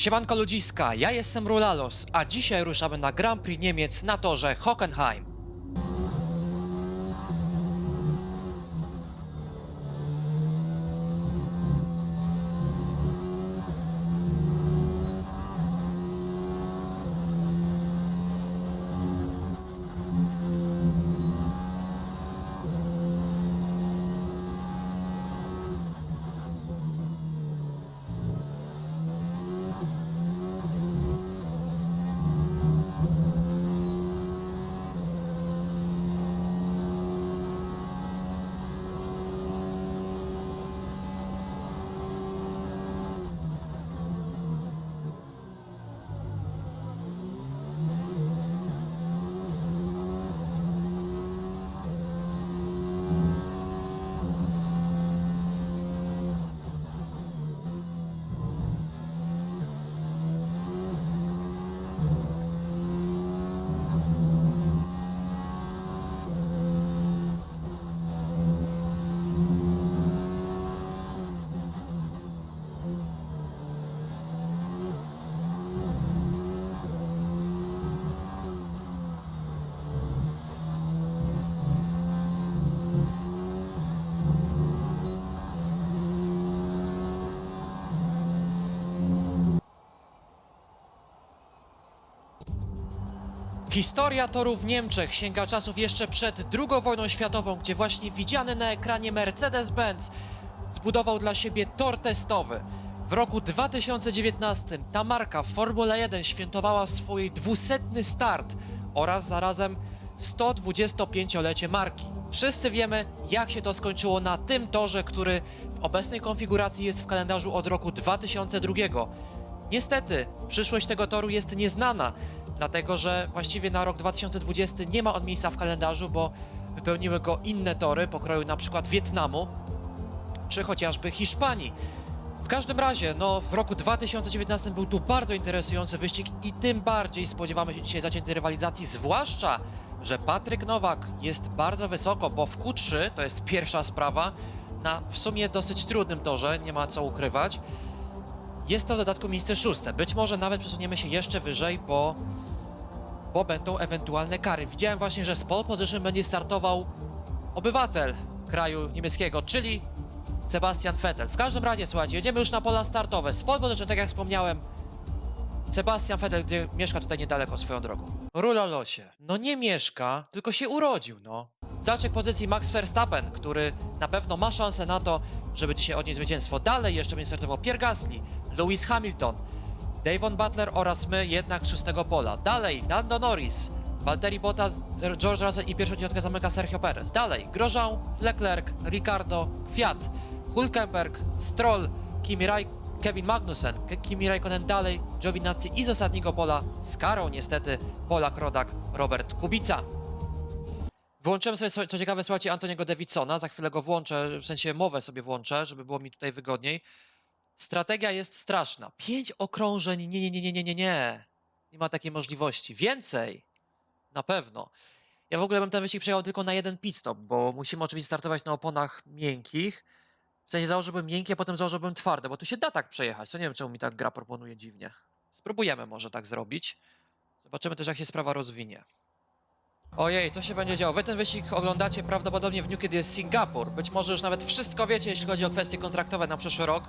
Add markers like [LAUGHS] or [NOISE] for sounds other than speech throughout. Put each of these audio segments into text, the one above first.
Siemanko ludziska, ja jestem Rulalos, a dzisiaj ruszamy na Grand Prix Niemiec na torze Hockenheim. Historia toru w Niemczech sięga czasów jeszcze przed II wojną światową, gdzie właśnie widziany na ekranie Mercedes-Benz zbudował dla siebie tor testowy. W roku 2019 ta marka w Formule 1 świętowała swój 200 start oraz zarazem 125-lecie marki. Wszyscy wiemy, jak się to skończyło na tym torze, który w obecnej konfiguracji jest w kalendarzu od roku 2002. Niestety, przyszłość tego toru jest nieznana, dlatego że właściwie na rok 2020 nie ma on miejsca w kalendarzu, bo wypełniły go inne tory pokroju na przykład Wietnamu czy chociażby Hiszpanii. W każdym razie, no w roku 2019 był tu bardzo interesujący wyścig i tym bardziej spodziewamy się dzisiaj zaciętej rywalizacji, zwłaszcza, że Patryk Nowak jest bardzo wysoko, bo w Q3 to jest pierwsza sprawa, na w sumie dosyć trudnym torze, nie ma co ukrywać. Jest to w dodatku miejsce szóste. Być może nawet przesuniemy się jeszcze wyżej, bo, bo będą ewentualne kary. Widziałem właśnie, że z pole position będzie startował obywatel kraju niemieckiego, czyli Sebastian Vettel. W każdym razie, słuchajcie, jedziemy już na pola startowe. Z pole position, tak jak wspomniałem, Sebastian Vettel, gdy mieszka tutaj niedaleko swoją drogą. Rula losie. No nie mieszka, tylko się urodził, no. Zaczek pozycji Max Verstappen, który na pewno ma szansę na to, żeby dzisiaj odnieść zwycięstwo. Dalej jeszcze będzie startował Pierre Gasly, Lewis Hamilton, Davon Butler oraz my jednak szóstego pola. Dalej Lando Norris, Valtteri Bottas, George Russell i pierwszą dziesiątkę zamyka Sergio Perez. Dalej Grosjean, Leclerc, Ricardo, Kwiat, Hulkenberg, Stroll, Kimi Rai Kevin Magnussen, Kimi Raikkonen dalej, Giovinazzi i z ostatniego pola z karą niestety Polak Rodak Robert Kubica. Wyłączyłem sobie, co ciekawe, słuchajcie, Antoniego Davidsona, za chwilę go włączę, w sensie mowę sobie włączę, żeby było mi tutaj wygodniej. Strategia jest straszna. Pięć okrążeń, nie, nie, nie, nie, nie, nie, nie. Nie ma takiej możliwości. Więcej, na pewno. Ja w ogóle bym ten wyścig przejechał tylko na jeden pit stop, bo musimy oczywiście startować na oponach miękkich. W sensie założyłbym miękkie, potem założyłbym twarde, bo tu się da tak przejechać. To nie wiem, czemu mi tak gra proponuje dziwnie. Spróbujemy może tak zrobić. Zobaczymy też, jak się sprawa rozwinie. Ojej, co się będzie działo? Wy ten wyścig oglądacie prawdopodobnie w dniu, kiedy jest Singapur. Być może już nawet wszystko wiecie, jeśli chodzi o kwestie kontraktowe na przyszły rok.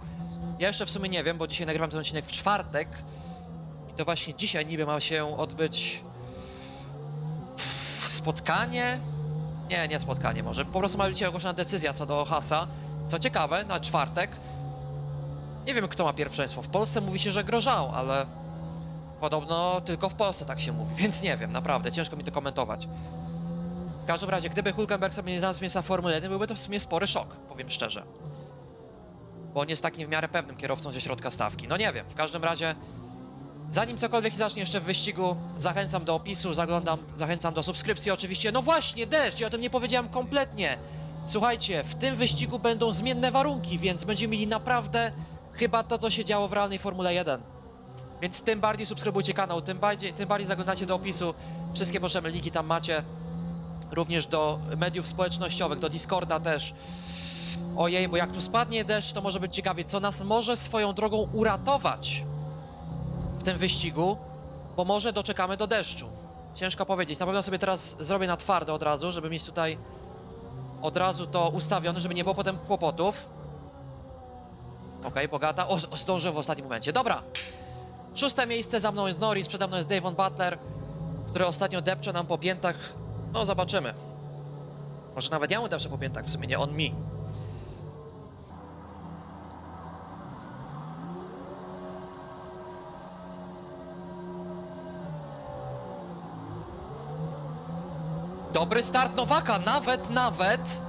Ja jeszcze w sumie nie wiem, bo dzisiaj nagrywam ten odcinek w czwartek. I to właśnie dzisiaj niby ma się odbyć spotkanie? Nie, nie spotkanie może. Po prostu ma być ogłoszona decyzja co do Hasa. Co ciekawe, na czwartek. Nie wiem, kto ma pierwszeństwo. W Polsce mówi się, że Grosjean, ale podobno tylko w Polsce tak się mówi, [LAUGHS] więc nie wiem, naprawdę, ciężko mi to komentować. W każdym razie, gdyby Hulkenberg sobie nie znalazł miejsca w Formule 1, byłby to w sumie spory szok, powiem szczerze. Bo on jest takim w miarę pewnym kierowcą ze środka stawki. No nie wiem, w każdym razie, zanim cokolwiek zacznie jeszcze w wyścigu, zachęcam do opisu, zaglądam, zachęcam do subskrypcji oczywiście. No właśnie, deszcz, ja o tym nie powiedziałem kompletnie. Słuchajcie, w tym wyścigu będą zmienne warunki, więc będziemy mieli naprawdę chyba to, co się działo w realnej Formule 1. Więc tym bardziej subskrybujcie kanał, tym bardziej, tym bardziej zaglądacie do opisu. Wszystkie potrzebne linki tam macie. Również do mediów społecznościowych, do Discorda też. Ojej, bo jak tu spadnie deszcz, to może być ciekawie, co nas może swoją drogą uratować. w tym wyścigu, bo może doczekamy do deszczu. Ciężko powiedzieć. Na pewno sobie teraz zrobię na twardo od razu, żeby mieć tutaj od razu to ustawione, żeby nie było potem kłopotów. Okej, bogata. O, o, zdążył w ostatnim momencie. Dobra. Szóste miejsce, za mną jest Norris, przede mną jest Davon Butler, który ostatnio depcze nam po piętach. No, zobaczymy. Może nawet ja mu depczę po piętach, w sumie nie on mi. Dobry start Nowaka, nawet, nawet.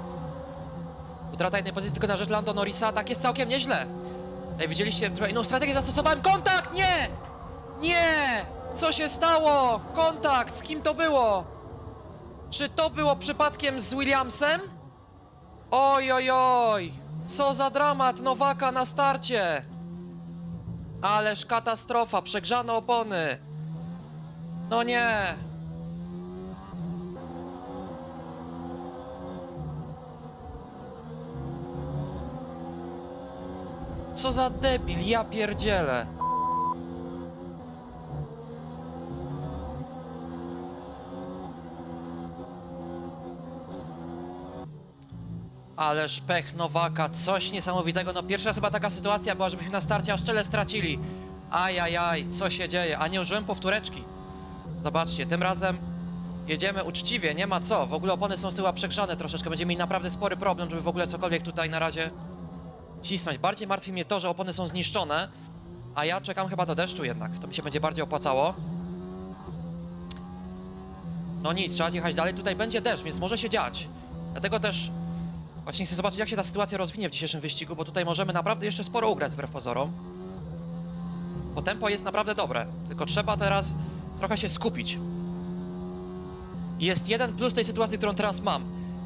Utrata jednej pozycji tylko na rzecz Lando Norrisa, tak jest całkiem nieźle. Ej, widzieliście, trochę inną strategię zastosowałem. Kontakt! Nie! Nie! Co się stało? Kontakt! Z kim to było? Czy to było przypadkiem z Williamsem? Oj, oj, oj! Co za dramat Nowaka na starcie! Ależ katastrofa, przegrzane opony. No nie! Co za debil, ja pierdzielę. Ależ pech Nowaka, coś niesamowitego. No pierwsza chyba taka sytuacja była, żebyśmy na starcie aż tyle stracili. Ajajaj, co się dzieje? A nie użyłem powtóreczki. Zobaczcie, tym razem jedziemy uczciwie, nie ma co. W ogóle opony są z tyłu przegrzane troszeczkę. Będziemy mieli naprawdę spory problem, żeby w ogóle cokolwiek tutaj na razie cisnąć. Bardziej martwi mnie to, że opony są zniszczone, a ja czekam chyba do deszczu jednak. To mi się będzie bardziej opłacało. No nic, trzeba jechać dalej. Tutaj będzie deszcz, więc może się dziać. Dlatego też właśnie chcę zobaczyć, jak się ta sytuacja rozwinie w dzisiejszym wyścigu, bo tutaj możemy naprawdę jeszcze sporo ugrać wbrew pozorom. Bo tempo jest naprawdę dobre, tylko trzeba teraz trochę się skupić. Jest jeden plus tej sytuacji, którą teraz mam.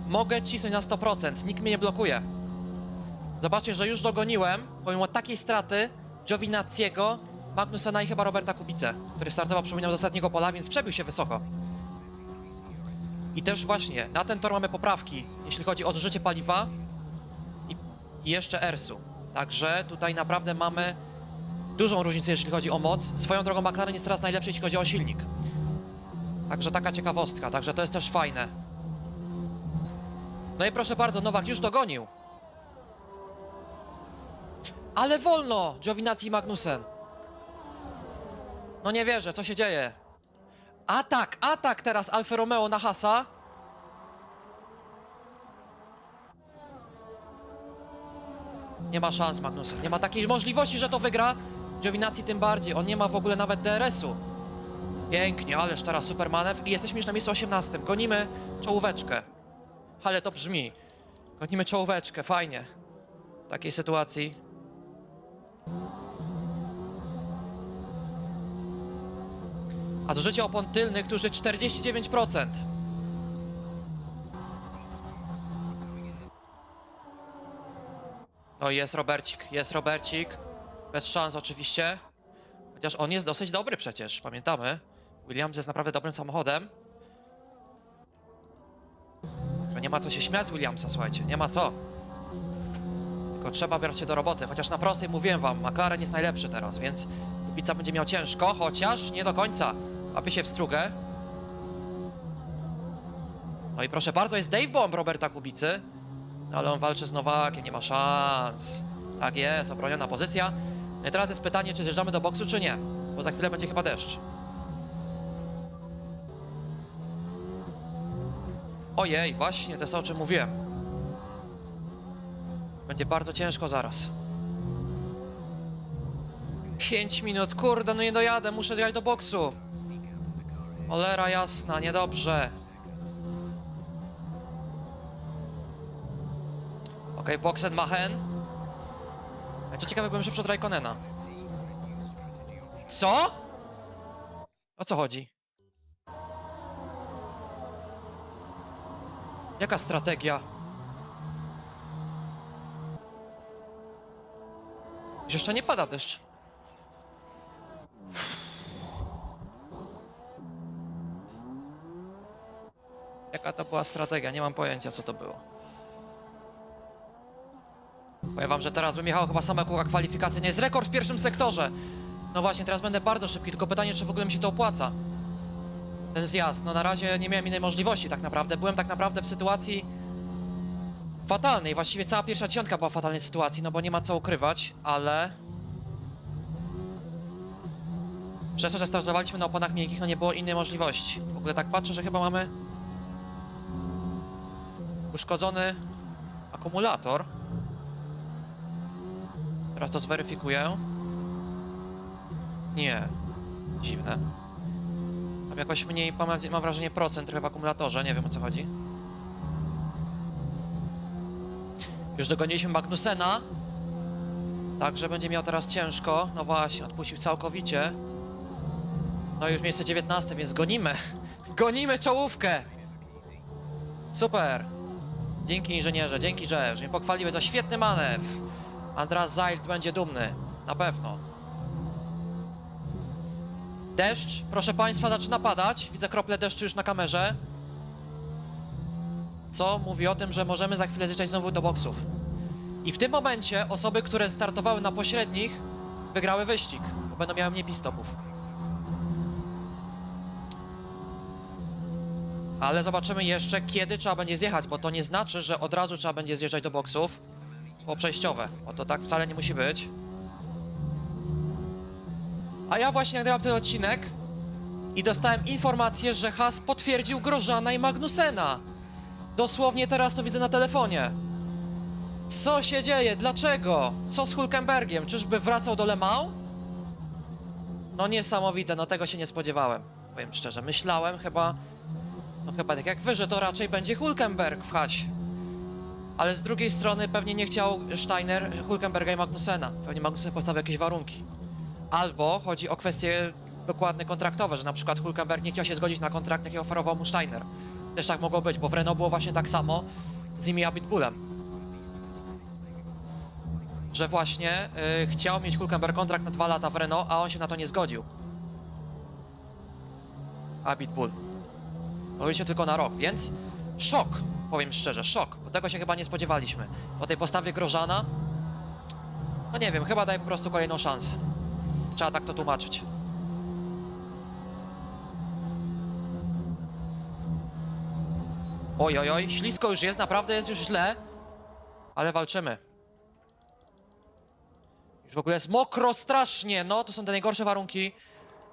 Mogę cisnąć na 100%, nikt mnie nie blokuje. Zobaczcie, że już dogoniłem, pomimo takiej straty, Giovinazziego, Magnusena i chyba Roberta Kubice, który startował, przypominam, z ostatniego pola, więc przebił się wysoko. I też właśnie, na ten tor mamy poprawki, jeśli chodzi o zużycie paliwa i, i jeszcze ERS-u. Także tutaj naprawdę mamy dużą różnicę, jeśli chodzi o moc. Swoją drogą McLaren jest teraz najlepszy, jeśli chodzi o silnik. Także taka ciekawostka, także to jest też fajne. No i proszę bardzo, Nowak już dogonił. Ale wolno! Giovinazzi i Magnussen. No nie wierzę, co się dzieje? Atak, atak teraz Alfa Romeo na Hasa. Nie ma szans Magnussen, nie ma takiej możliwości, że to wygra. Giovinazzi tym bardziej, on nie ma w ogóle nawet DRS-u. Pięknie, ależ teraz super manewr i jesteśmy już na miejscu 18. Gonimy czołóweczkę. Ale to brzmi. Gonimy czołóweczkę, fajnie. W takiej sytuacji. A zużycie opon tylnych jest 49%. O, jest Robercik, jest Robercik. Bez szans oczywiście. Chociaż on jest dosyć dobry przecież, pamiętamy. Williams jest naprawdę dobrym samochodem. Nie ma co się śmiać z Williamsa, słuchajcie, nie ma co. Tylko trzeba brać się do roboty, chociaż na prostej mówiłem wam, McLaren jest najlepszy teraz, więc Kubica będzie miał ciężko, chociaż nie do końca. Łapie się w strugę. No i proszę bardzo, jest Dave Bomb Roberta Kubicy. Ale on walczy z Nowakiem, nie ma szans. Tak jest, obroniona pozycja. No i teraz jest pytanie, czy zjeżdżamy do boksu, czy nie. Bo za chwilę będzie chyba deszcz. Ojej, właśnie, to jest o czym mówiłem. Będzie bardzo ciężko zaraz. 5 minut, kurde, no nie dojadę, muszę jechać do boksu. Olera jasna, niedobrze. Okej, okay, Boxen Machen. A co ciekawe, byłem szybszy od Raikkonena. Co? O co chodzi? Jaka strategia? Już Jeszcze nie pada deszcz. Jaka to była strategia? Nie mam pojęcia, co to było. Powiem wam, że teraz bym jechał chyba same kółka kwalifikacyjne. Jest rekord w pierwszym sektorze. No właśnie, teraz będę bardzo szybki, tylko pytanie, czy w ogóle mi się to opłaca. Ten zjazd. No na razie nie miałem innej możliwości tak naprawdę. Byłem tak naprawdę w sytuacji fatalnej. Właściwie cała pierwsza dziesiątka była w fatalnej sytuacji, no bo nie ma co ukrywać, ale... Przez to, że startowaliśmy na oponach miękkich, no nie było innej możliwości. W ogóle tak patrzę, że chyba mamy uszkodzony akumulator. Teraz to zweryfikuję. Nie. Dziwne. Tam jakoś mniej, mam, mam wrażenie, procent trochę w akumulatorze, nie wiem o co chodzi. Już dogoniliśmy Magnusena. Także będzie miał teraz ciężko. No właśnie, odpuścił całkowicie. No już miejsce 19, więc gonimy. [LAUGHS] Gonimy czołówkę! Super! Dzięki inżynierze, dzięki Jeff, że mnie pochwaliły za świetny manewr. Andras Zailt będzie dumny, na pewno. Deszcz, proszę Państwa, zaczyna padać. Widzę krople deszczu już na kamerze. Co mówi o tym, że możemy za chwilę zjeżdżać znowu do boksów. I w tym momencie osoby, które startowały na pośrednich, wygrały wyścig, bo będą miały mniej pit-stopów. Ale zobaczymy jeszcze, kiedy trzeba będzie zjechać, bo to nie znaczy, że od razu trzeba będzie zjeżdżać do boksów, bo przejściowe, bo to tak wcale nie musi być. A ja właśnie nagrałem ten odcinek i dostałem informację, że Has potwierdził Grożana i Magnusena. Dosłownie teraz to widzę na telefonie. Co się dzieje? Dlaczego? Co z Hulkenbergiem? Czyżby wracał do Le Mans? No niesamowite, no tego się nie spodziewałem. Powiem szczerze, myślałem chyba, no chyba tak jak wy, że to raczej będzie Hulkenberg w Hasie. Ale z drugiej strony pewnie nie chciał Steiner Hulkenberga i Magnusena. Pewnie Magnusen postawił jakieś warunki. Albo chodzi o kwestie dokładne kontraktowe, że na przykład Hulkenberg nie chciał się zgodzić na kontrakt, jaki oferował mu Steiner. Też tak mogło być, bo w Renault było właśnie tak samo z nimi Abitbullem. Że właśnie y, chciał mieć Hulkenberg kontrakt na dwa lata w Renault, a on się na to nie zgodził. Abitbull. Mówiliśmy tylko na rok, więc szok, powiem szczerze, szok, bo tego się chyba nie spodziewaliśmy. Po tej postawie Grożana, no nie wiem, chyba daje po prostu kolejną szansę. Trzeba tak to tłumaczyć. Oj, oj, oj, ślisko już jest, naprawdę jest już źle, ale walczymy. Już w ogóle jest mokro strasznie, no to są te najgorsze warunki.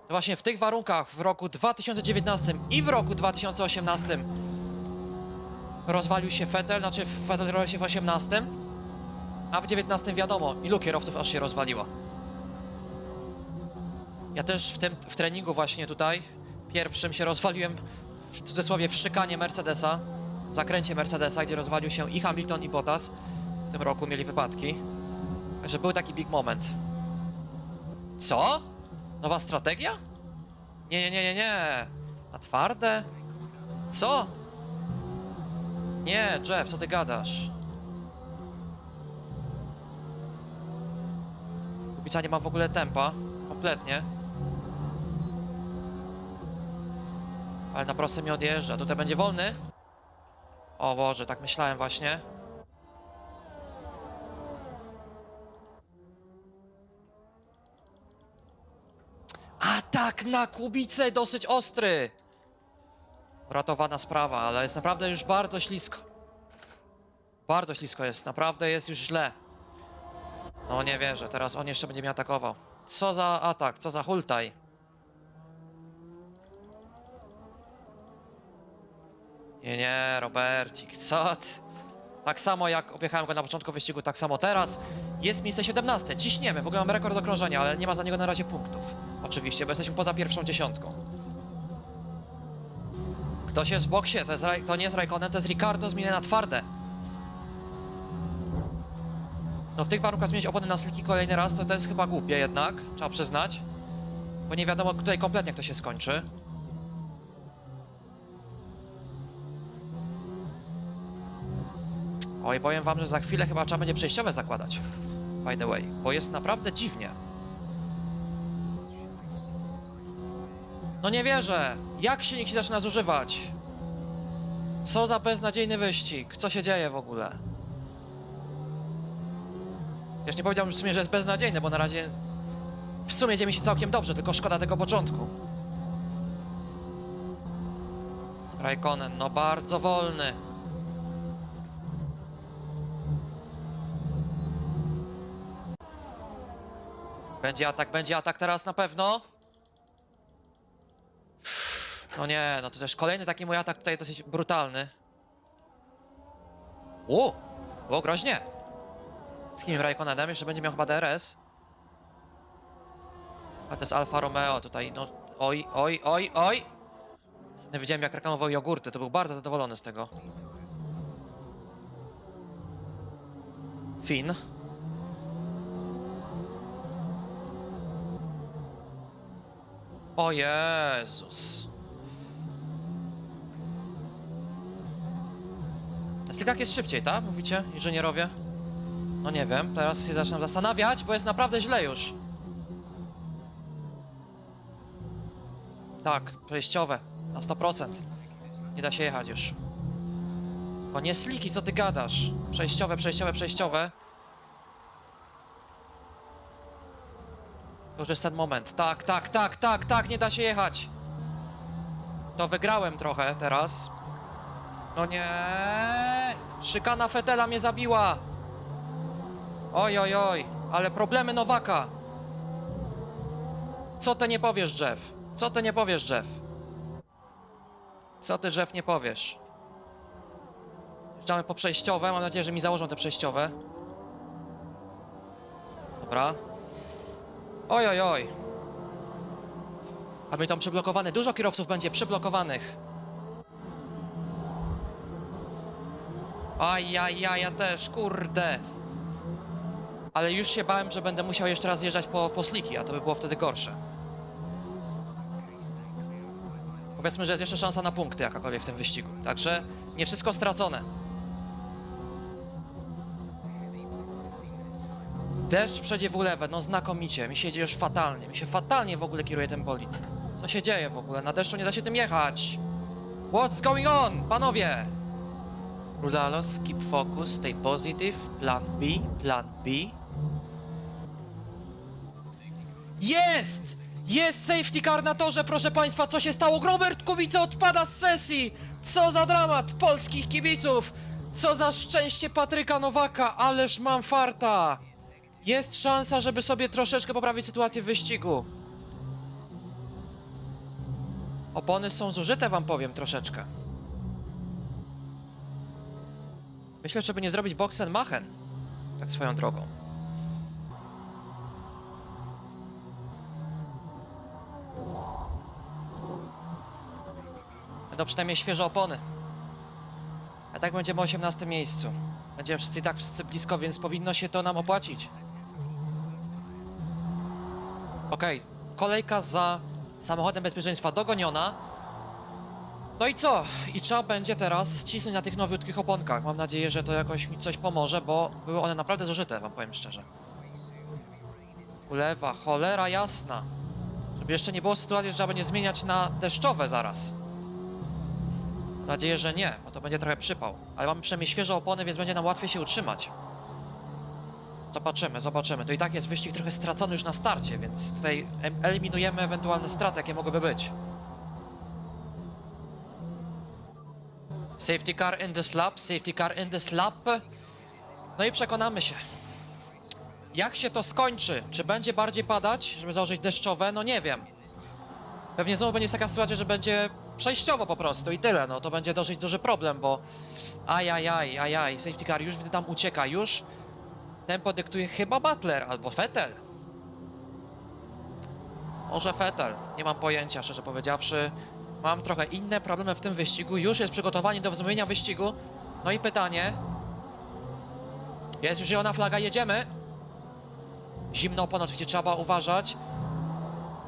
Właśnie w tych warunkach w roku 2019 i w roku 2018 rozwalił się Vettel, znaczy Vettel rozwalił się w 18, a w 19 wiadomo, ilu kierowców aż się rozwaliło. Ja też w tym w treningu właśnie tutaj pierwszym się rozwaliłem w cudzysłowie w szykanie Mercedesa, w zakręcie Mercedesa, gdzie rozwalił się i Hamilton i Bottas. W tym roku mieli wypadki. Także był taki big moment. Co? Nowa strategia? Nie, nie, nie, nie, nie. Na twarde? Co? Nie, Jeff, co ty gadasz? Kubica nie ma w ogóle tempa. Kompletnie. Ale na prostym nie odjeżdża. Tutaj będzie wolny. O Boże, tak myślałem właśnie. Atak na Kubicę dosyć ostry. Uratowana sprawa, ale jest naprawdę już bardzo ślisko. Bardzo ślisko jest, naprawdę jest już źle. No nie wierzę, teraz on jeszcze będzie mnie atakował. Co za atak, co za hultaj. Nie, nie, Robercik, co ty? Tak samo jak objechałem go na początku wyścigu, tak samo teraz. Jest miejsce 17, ciśniemy, w ogóle mam rekord okrążenia, ale nie ma za niego na razie punktów. Oczywiście, bo jesteśmy poza pierwszą dziesiątką. Ktoś jest w boksie, to, jest, to nie jest Raikkonen, to jest Ricardo zmienione na twarde. No w tych warunkach zmienić opony na sliki kolejny raz, to to jest chyba głupie jednak, trzeba przyznać. Bo nie wiadomo tutaj kompletnie jak to się skończy. Oj, powiem wam, że za chwilę chyba trzeba będzie przejściowe zakładać. By the way, bo jest naprawdę dziwnie. No nie wierzę. Jak silnik się zaczyna zużywać? Co za beznadziejny wyścig? Co się dzieje w ogóle? Już nie powiedziałbym w sumie, że jest beznadziejny, bo na razie w sumie idzie mi się całkiem dobrze, tylko szkoda tego początku. Raikkonen, no bardzo wolny. Będzie atak, będzie atak teraz na pewno. No nie, no to też kolejny taki mój atak tutaj dosyć brutalny. U, było groźnie. Z kim Raikkonenem? Jeszcze będzie miał chyba DRS. A to jest Alfa Romeo tutaj, no oj, oj, oj, oj. Ostatnio widziałem jak reklamował jogurty, to był bardzo zadowolony z tego. Finn. O Jezus. Stygak jest szybciej, tak? Mówicie, inżynierowie? No nie wiem, teraz się zaczynam zastanawiać, bo jest naprawdę źle już. Tak, przejściowe, na 100%. Nie da się jechać już. O nie sliki, co ty gadasz? Przejściowe, przejściowe, przejściowe. To już jest ten moment. Tak, tak, tak, tak, tak, nie da się jechać. To wygrałem trochę teraz. No nie. Szykana Fetela mnie zabiła. Oj, oj, oj. Ale problemy Nowaka. Co ty nie powiesz, Jeff? Co ty nie powiesz, Jeff? Co ty, Jeff, nie powiesz? Jeżdżamy po przejściowe. Mam nadzieję, że mi założą te przejściowe. Dobra. Oj, oj, oj. A my tam przyblokowany. Dużo kierowców będzie przyblokowanych. Aj, aj, aj, ja też, kurde. Ale już się bałem, że będę musiał jeszcze raz jeżdżać po, po sliki, a to by było wtedy gorsze. Powiedzmy, że jest jeszcze szansa na punkty jakakolwiek w tym wyścigu. Także nie wszystko stracone. Deszcz przejdzie w ulewę, no znakomicie. Mi się jedzie już fatalnie. Mi się fatalnie w ogóle kieruje ten bolid. Co się dzieje w ogóle? Na deszczu nie da się tym jechać. What's going on, panowie? Rudalos, keep focus, stay positive. Plan B, plan B. Jest! Jest safety car na torze, proszę państwa, co się stało? Robert Kubica odpada z sesji! Co za dramat polskich kibiców! Co za szczęście Patryka Nowaka, ależ mam farta! Jest szansa, żeby sobie troszeczkę poprawić sytuację w wyścigu. Opony są zużyte, wam powiem troszeczkę. Myślę, żeby nie zrobić Boxenmachen. Tak swoją drogą. Będą przynajmniej świeże opony. A tak będziemy w 18 miejscu. Będziemy wszyscy tak wszyscy blisko, więc powinno się to nam opłacić. Okej, kolejka za samochodem bezpieczeństwa dogoniona. No i co? I trzeba będzie teraz cisnąć na tych nowiutkich oponkach. Mam nadzieję, że to jakoś mi coś pomoże, bo były one naprawdę zużyte, wam powiem szczerze. Ulewa, cholera jasna. Żeby jeszcze nie było sytuacji, że trzeba będzie zmieniać na deszczowe zaraz. Mam nadzieję, że nie, bo to będzie trochę przypał. Ale mamy przynajmniej świeże opony, więc będzie nam łatwiej się utrzymać. Zobaczymy, zobaczymy. To i tak jest wyścig trochę stracony już na starcie, więc tutaj em- eliminujemy ewentualne straty, jakie mogłyby być. Safety car in the slap, safety car in the slap. No i przekonamy się. Jak się to skończy? Czy będzie bardziej padać, żeby założyć deszczowe? No nie wiem. Pewnie znowu będzie taka sytuacja, że będzie przejściowo po prostu i tyle. No to będzie dosyć duży problem, bo ajajaj, ajaj, safety car już widzę tam ucieka, już tempo dyktuje chyba Butler albo Vettel. Może Vettel, nie mam pojęcia, szczerze powiedziawszy. Mam trochę inne problemy w tym wyścigu. Już jest przygotowanie do wznowienia wyścigu. No i pytanie. Jest już zielona flaga, jedziemy. Zimno ponad oczywiście trzeba uważać.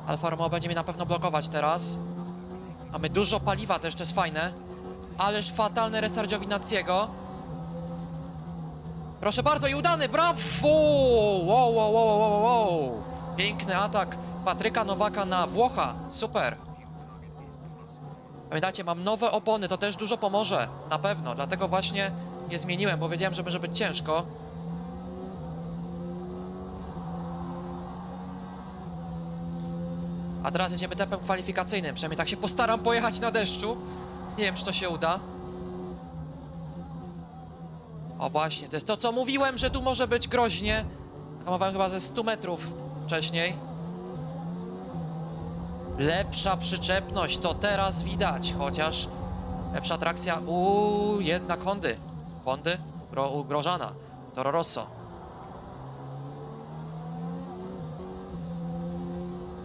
Alfa Romeo będzie mnie na pewno blokować teraz. Mamy dużo paliwa też, to jest fajne. Ależ fatalny restart Giovinazziego. Proszę bardzo i udany, brawo! Wow, wow, wow, wow, wow. Piękny atak Patryka Nowaka na Włocha, super. Pamiętajcie, mam nowe opony, to też dużo pomoże, na pewno, dlatego właśnie nie zmieniłem, bo wiedziałem, że może być ciężko. A teraz jedziemy tempem kwalifikacyjnym. Przynajmniej tak się postaram pojechać na deszczu. Nie wiem, czy to się uda. O właśnie, to jest to, co mówiłem, że tu może być groźnie. Hamowałem chyba ze 100 metrów wcześniej. Lepsza przyczepność, to teraz widać, chociaż lepsza trakcja. Uuu, jednak Hondy. Hondy Gro, ugrożona. Toro Rosso.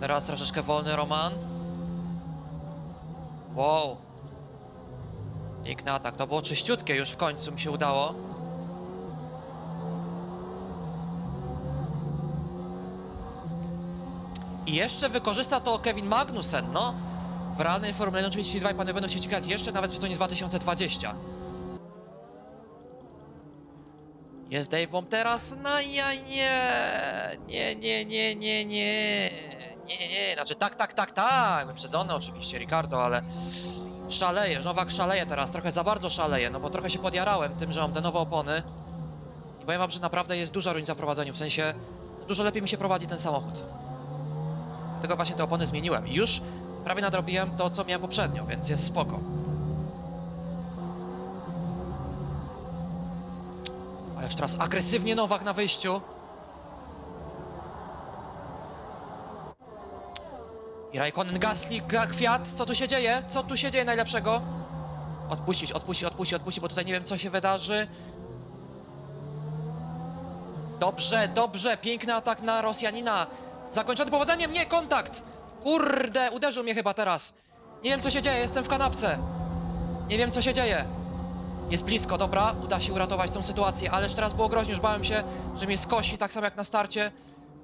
Teraz troszeczkę wolny Roman. Wow. Piękny atak. To było czyściutkie już w końcu mi się udało. I jeszcze wykorzysta to Kevin Magnussen, no. W realnej Formule 1 oczywiście ci dwaj panowie będą się ścigać jeszcze nawet w sezonie 2020. Jest Dave Bomb teraz? No ja nie, nie, nie, nie, nie, nie, nie, nie, znaczy tak, tak, tak, tak, wyprzedzony oczywiście Ricardo, ale szaleje, Nowak szaleje teraz, trochę za bardzo szaleje, no bo trochę się podjarałem tym, że mam te nowe opony i powiem wam, że naprawdę jest duża różnica w prowadzeniu, w sensie dużo lepiej mi się prowadzi ten samochód. Dlatego właśnie te opony zmieniłem już prawie nadrobiłem to, co miałem poprzednio, więc jest spoko. A już teraz agresywnie Nowak na wyjściu. I Raikkonen, Gasly, Ga- Kwiat, co tu się dzieje? Co tu się dzieje najlepszego? Odpuścić, odpuścić, odpuścić, odpuścić, bo tutaj nie wiem, co się wydarzy. Dobrze, dobrze, piękny atak na Rosjanina. Zakończony powodzeniem, nie, kontakt! Kurde, uderzył mnie chyba teraz. Nie wiem, co się dzieje, jestem w kanapce. Nie wiem, co się dzieje. Jest blisko, dobra, uda się uratować tą sytuację, ależ teraz było groźnie, już bałem się, że mnie skosi, tak samo jak na starcie.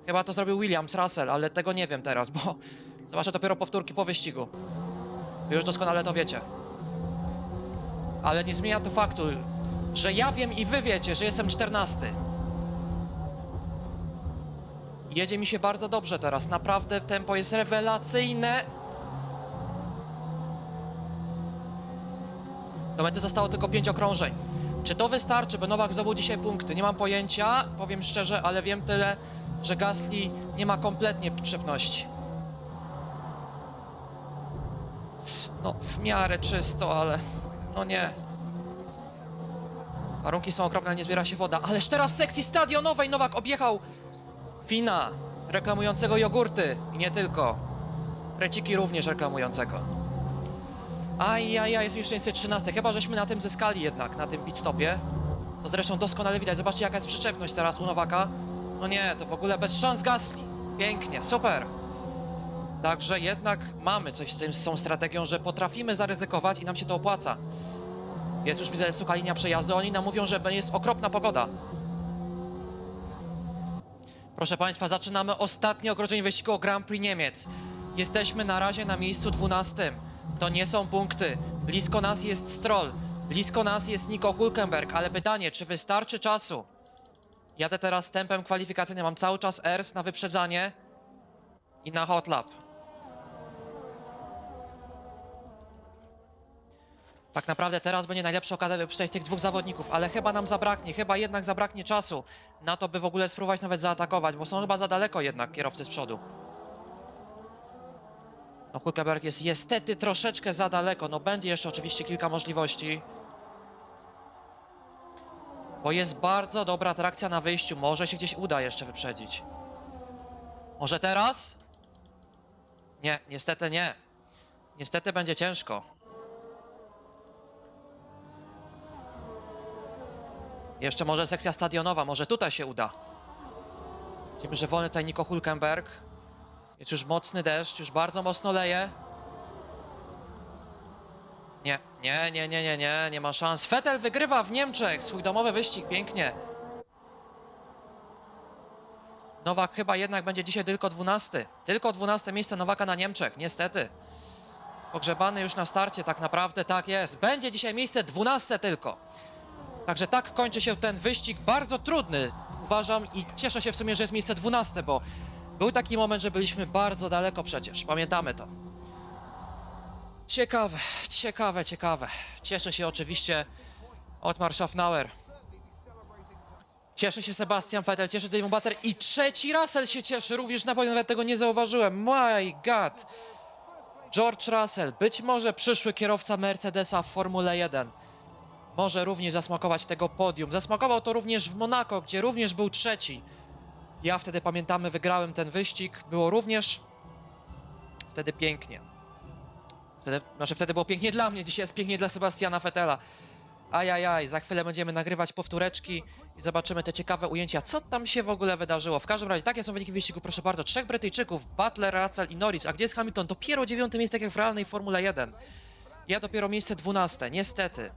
Chyba to zrobił Williams, Russell, ale tego nie wiem teraz, bo [LAUGHS] zobaczę dopiero powtórki po wyścigu. Wy już doskonale to wiecie. Ale nie zmienia to faktu, że ja wiem i wy wiecie, że jestem 14. Jedzie mi się bardzo dobrze teraz, naprawdę tempo jest rewelacyjne. Do mety zostało tylko 5 okrążeń. Czy to wystarczy, by Nowak zdobył dzisiaj punkty? Nie mam pojęcia, powiem szczerze, ale wiem tyle, że Gasly nie ma kompletnie przyczepności. No, w miarę czysto, ale no nie. Warunki są okropne, nie zbiera się woda. Ależ teraz w sekcji stadionowej Nowak objechał Fina, reklamującego jogurty i nie tylko. Preciki również reklamującego. Ajajaj, jest już 613. Chyba żeśmy na tym zyskali jednak, na tym pit stopie. To zresztą doskonale widać. Zobaczcie jaka jest przyczepność teraz u Nowaka. No nie, to w ogóle bez szans Gasly. Pięknie, super. Także jednak mamy coś z, tym, z tą strategią, że potrafimy zaryzykować i nam się to opłaca. Jest już, widzę, sucha linia przejazdu. Oni nam mówią, że jest okropna pogoda. Proszę Państwa, zaczynamy ostatni okrążenie wyścigu o Grand Prix Niemiec. Jesteśmy na razie na miejscu 12. To nie są punkty. Blisko nas jest Stroll. Blisko nas jest Nico Hulkenberg, ale pytanie, czy wystarczy czasu? Jadę teraz tempem kwalifikacyjnym, mam cały czas ERS na wyprzedzanie i na hot Tak naprawdę teraz będzie najlepsza okazja, by przejść tych dwóch zawodników, ale chyba nam zabraknie, chyba jednak zabraknie czasu na to, by w ogóle spróbować nawet zaatakować, bo są chyba za daleko jednak kierowcy z przodu. No Hulkenberg jest niestety troszeczkę za daleko, no będzie jeszcze oczywiście kilka możliwości. Bo jest bardzo dobra trakcja na wyjściu, może się gdzieś uda jeszcze wyprzedzić. Może teraz? Nie, niestety nie. Niestety będzie ciężko. Jeszcze może sekcja stadionowa, może tutaj się uda. Widzimy, że wolny tutaj Nico Hulkenberg. Jest już mocny deszcz, już bardzo mocno leje. Nie, nie, nie, nie, nie, nie, nie ma szans. Vettel wygrywa w Niemczech swój domowy wyścig, pięknie. Nowak chyba jednak będzie dzisiaj tylko 12. Tylko 12 miejsce Nowaka na Niemczech, niestety. Pogrzebany już na starcie, tak naprawdę tak jest. Będzie dzisiaj miejsce 12 tylko. Także tak kończy się ten wyścig, bardzo trudny, uważam, i cieszę się w sumie, że jest miejsce 12, bo był taki moment, że byliśmy bardzo daleko przecież, pamiętamy to. Ciekawe, ciekawe, ciekawe. Cieszę się oczywiście Otmar Schaffnauer. Cieszy się Sebastian Vettel, cieszy Damon Butter i trzeci Russell się cieszy, również na podium, nawet tego nie zauważyłem. My God! George Russell, być może przyszły kierowca Mercedesa w Formule 1. Może również zasmakować tego podium. Zasmakował to również w Monako, gdzie również był trzeci. Ja wtedy pamiętamy, wygrałem ten wyścig. Było również wtedy pięknie. Wtedy, znaczy wtedy było pięknie dla mnie, dzisiaj jest pięknie dla Sebastiana Vettela. Ajajaj, za chwilę będziemy nagrywać powtóreczki i zobaczymy te ciekawe ujęcia, co tam się w ogóle wydarzyło. W każdym razie, takie są wyniki wyścigu, proszę bardzo. Trzech Brytyjczyków, Butler, Russell i Norris. A gdzie jest Hamilton? Dopiero dziewiąte miejsce, tak jak w realnej Formule 1. Ja dopiero miejsce dwunaste, niestety.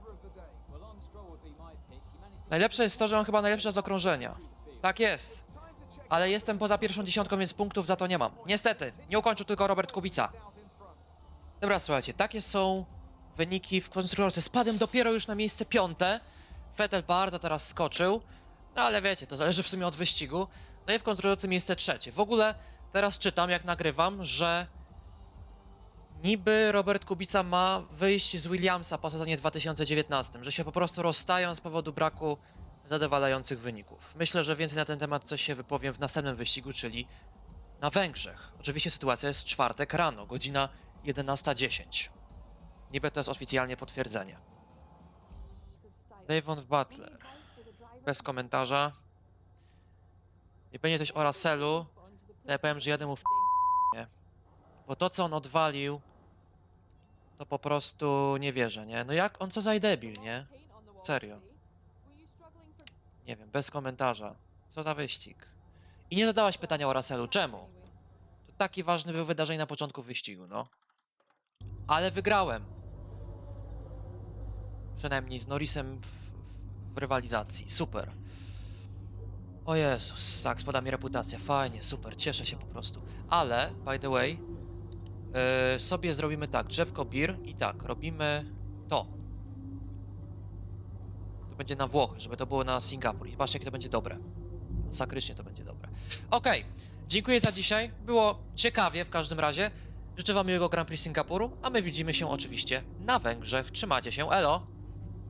Najlepsze jest to, że on chyba najlepsze z okrążenia. Tak jest. Ale jestem poza pierwszą dziesiątką, więc punktów za to nie mam. Niestety, nie ukończył tylko Robert Kubica. Dobra, słuchajcie, takie są wyniki w konstruktorce. Spadłem dopiero już na miejsce piąte. Vettel bardzo teraz skoczył. No ale wiecie, to zależy w sumie od wyścigu. No i w konstruktorce miejsce trzecie. W ogóle teraz czytam, jak nagrywam, że niby Robert Kubica ma wyjść z Williamsa po sezonie 2019, że się po prostu rozstają z powodu braku zadowalających wyników. Myślę, że więcej na ten temat coś się wypowiem w następnym wyścigu, czyli na Węgrzech. Oczywiście sytuacja jest czwartek rano, godzina 11.10. Niby to jest oficjalnie potwierdzenie. Davon Butler. Bez komentarza. Nie będzie coś o Russellu, to ja powiem, że jadę mu w. Bo to, co on odwalił, to po prostu nie wierzę, nie? No jak on co za debil, nie? Serio. Nie wiem, bez komentarza. Co za wyścig. I nie zadałaś pytania o Russellu. Czemu? To taki ważny był wydarzenie na początku wyścigu, no. Ale wygrałem. Przynajmniej z Norrisem w, w, w rywalizacji. Super. O Jezus, tak, spada mi reputacja. Fajnie, super, cieszę się po prostu. Ale, by the way, yy, sobie zrobimy tak, drzewko bir i tak, robimy to. To będzie na Włochy, żeby to było na Singapur. I patrzcie, jakie to będzie dobre. Masakrycznie to będzie dobre. Okej, dziękuję za dzisiaj. Było ciekawie w każdym razie. Życzę wam miłego Grand Prix Singapuru, a my widzimy się oczywiście na Węgrzech. Trzymajcie się, elo!